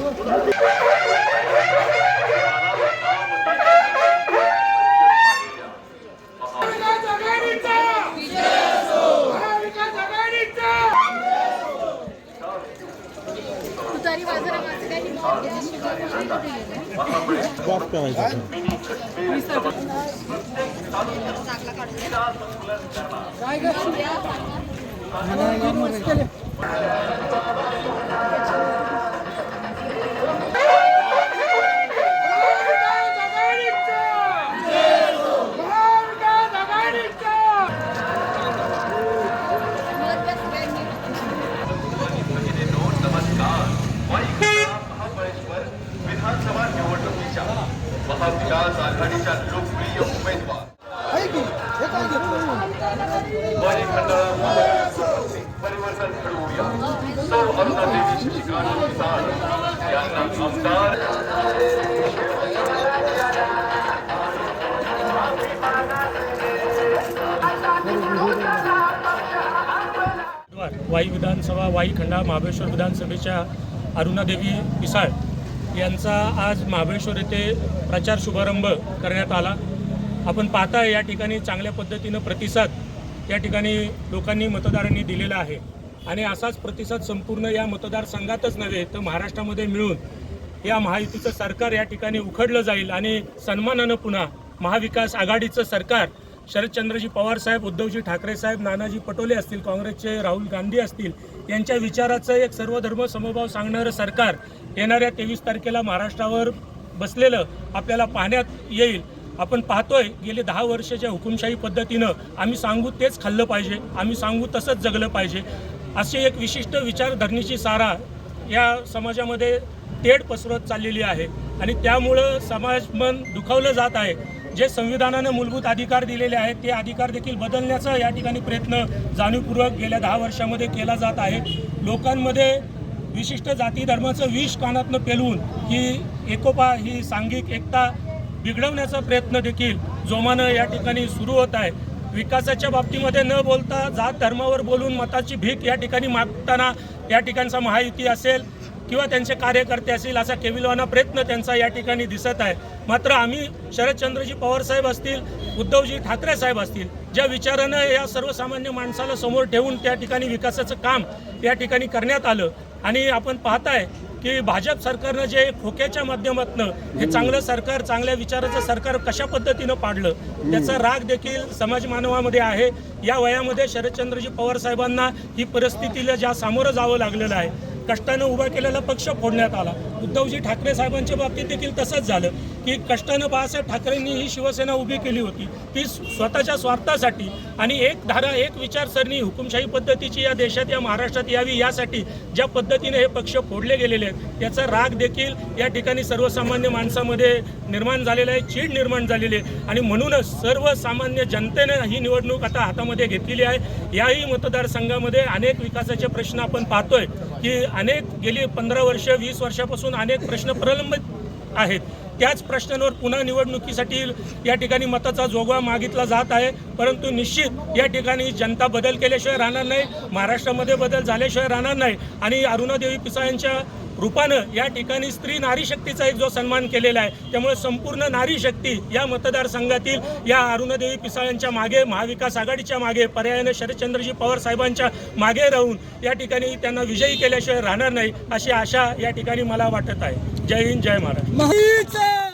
महाविकास महाविकास लोकप्रिय उमेदवार वाईखंडाळा महाबळेश्वरमध्ये परिवर्तन घडवूया सौ अरुणादेवी शशिकांत मिसाळ यांना आमदार वाई विधानसभा वाई खंडा महाबळेश्वर विधानसभेच्या अरुणादेवी पिसाळ यांचा आज महाबळेश्वर येथे प्रचार शुभारंभ करण्यात आला. आपण पाहता या ठिकाणी चांगल्या पद्धतीनं प्रतिसाद या ठिकाणी लोकांनी मतदारांनी दिलेला आहे. आणि असाच प्रतिसाद संपूर्ण या मतदारसंघातच नव्हे तर महाराष्ट्रामध्ये मिळून या महायुतीचं सरकार या ठिकाणी उखडलं जाईल आणि सन्मानानं पुन्हा महाविकास आघाडीचं सरकार शरदचंद्रजी पवार साहेब उद्धवजी ठाकरे साहेब नानाजी पटोले असतील काँग्रेसचे राहुल गांधी असतील यांच्या विचाराचं एक सर्वधर्म समभाव सांगणारं सरकार येणाऱ्या तेवीस तारखेला महाराष्ट्रावर बसलेलं आपल्याला पाहण्यात येईल. आपण पाहतोय गेले दहा वर्षाच्या हुकुमशाही पद्धतीनं आम्ही सांगू तेच खाल्लं पाहिजे आम्ही सांगू तसंच जगलं पाहिजे. अशी एक विशिष्ट विचारधरणीची सारा या समाजामध्ये तेढ पसरत चाललेली आहे आणि त्यामुळं समाज मन दुखावलं जात आहे. जे संविधानानं मूलभूत अधिकार दिलेले आहेत ते अधिकार देखील बदलण्याचा या ठिकाणी प्रयत्न जाणीवपूर्वक गेल्या दहा वर्षामध्ये केला जात आहे. लोकांमध्ये विशिष्ट जाती धर्माचं विष कानातनं पेलवून ही एकोपा ही सांघिक एकता बिघडवण्याचा प्रयत्न देखील जोमानं या ठिकाणी सुरू होत आहे. विकासाच्या बाबतीमध्ये न बोलता जात धर्मावर बोलून मताची भीक या ठिकाणी मागताना या ठिकाणचा महायुती असेल किंवा त्यांचे कार्यकर्ते असतील असा केविलवाना प्रयत्न त्यांचा या ठिकाणी दिसत आहे. मात्र आम्ही शरदचंद्रजी पवार साहेब असतील उद्धवजी ठाकरे साहेब असतील ज्या विचारानं या सर्वसामान्य माणसाला समोर ठेवून त्या ठिकाणी विकासाचं काम या ठिकाणी करण्यात आलं आणि आपण पाहताय की भाजप सरकारनं जे खोक्याच्या माध्यमातून हे चांगलं सरकार चांगल्या विचाराचं सरकार कशा पद्धतीनं पाडलं त्याचा राग देखील समाज मानवामध्ये आहे. या वयामध्ये शरदचंद्रजी पवार साहेबांना ही परिस्थितीला ज्या सामोरं जावं लागलेलं आहे कष्टानं उभा केलेला पक्ष फोडण्यात आला. उद्धवजी ठाकरे साहेबांच्या बाबतीत देखील तसंच झालं. की कष्टानं बाळासाहेब ठाकरेंनी ही शिवसेना उभी केली होती. ती स्वतःच्या स्वार्थासाठी आणि एक धारा एक विचारसरणी हुकुमशाही पद्धतीची या देशात या महाराष्ट्रात यावी यासाठी ज्या पद्धतीने हे पक्ष फोडले गेलेले आहेत त्याचा राग देखील या ठिकाणी सर्वसामान्य माणसामध्ये निर्माण झालेला आहे चीड निर्माण झालेली आहे. आणि म्हणूनच सर्वसामान्य जनतेनं ही निवडणूक आता हातामध्ये घेतलेली आहे. याही मतदारसंघामध्ये अनेक विकासाचे प्रश्न आपण पाहतोय की अनेक गेली पंधरा वर्ष वीस वर्षापासून अनेक प्रश्न प्रलंबित आहेत. त्याच प्रश्नांवर पुन्हा निवडणुकीसाठी या ठिकाणी मताचा जोगवा मागितला जात आहे. परंतु निश्चित या ठिकाणी जनता बदल केल्याशिवाय राहणार नाही. महाराष्ट्रामध्ये बदल झाल्याशिवाय राहणार नाही. आणि अरुणादेवी पिसा यांच्या रूपानं या ठिकाणी स्त्री नारी शक्तीचा एक जो सन्मान केलेला आहे त्यामुळे संपूर्ण नारी शक्ती या मतदारसंघातील या अरुणादेवी पिसाळ्यांच्या मागे महाविकास आघाडीच्या मागे पर्यायाने शरदचंद्रजी पवार साहेबांच्या मागे राहून या ठिकाणी त्यांना विजयी केल्याशिवाय राहणार नाही अशी आशा या ठिकाणी मला वाटत आहे. जय हिंद जय महाराज